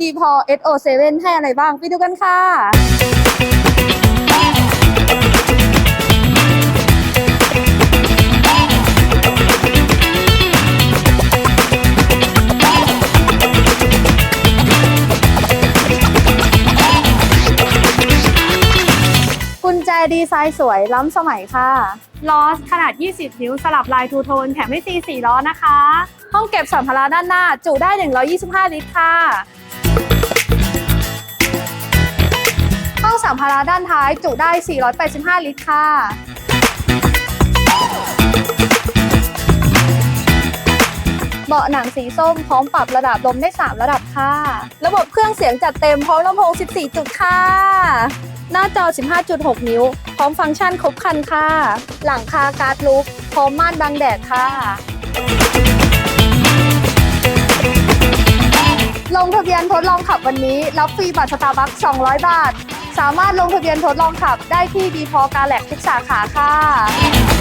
d p o SO7 ให้อะไรบ้าง ไปดูกันค่ะกุญแจดีไซน์สวยล้ำสมัยค่ะล้อขนาด 20 นิ้วสลับลายทูโทน แถมให้ฟรี4ล้อนะคะ ห้องเก็บสัมภาระด้านหน้า จุได้ 125 ลิตรค่ะ สัมภาระด้านท้ายจุได้ 485 ลิตรค่ะเบาะหนังสีส้มพร้อมปรับระดับลมได้ 3 ระดับค่ะ ระบบเครื่องเสียงจัดเต็มพร้อมลำโพง 14 จุดค่ะ หน้าจอ 15.6 นิ้ว พร้อมฟังก์ชันครบครันค่ะ หลังคาการ์ดลูกพร้อมม่านบังแดดค่ะ ยนทดลองขับวันนี้ รับฟรีบัตรสตาร์บัค200 บาท สามารถลงทะเบียนทดลองขับได้ที่ดีพอการแลกทุกสาขาค่ะ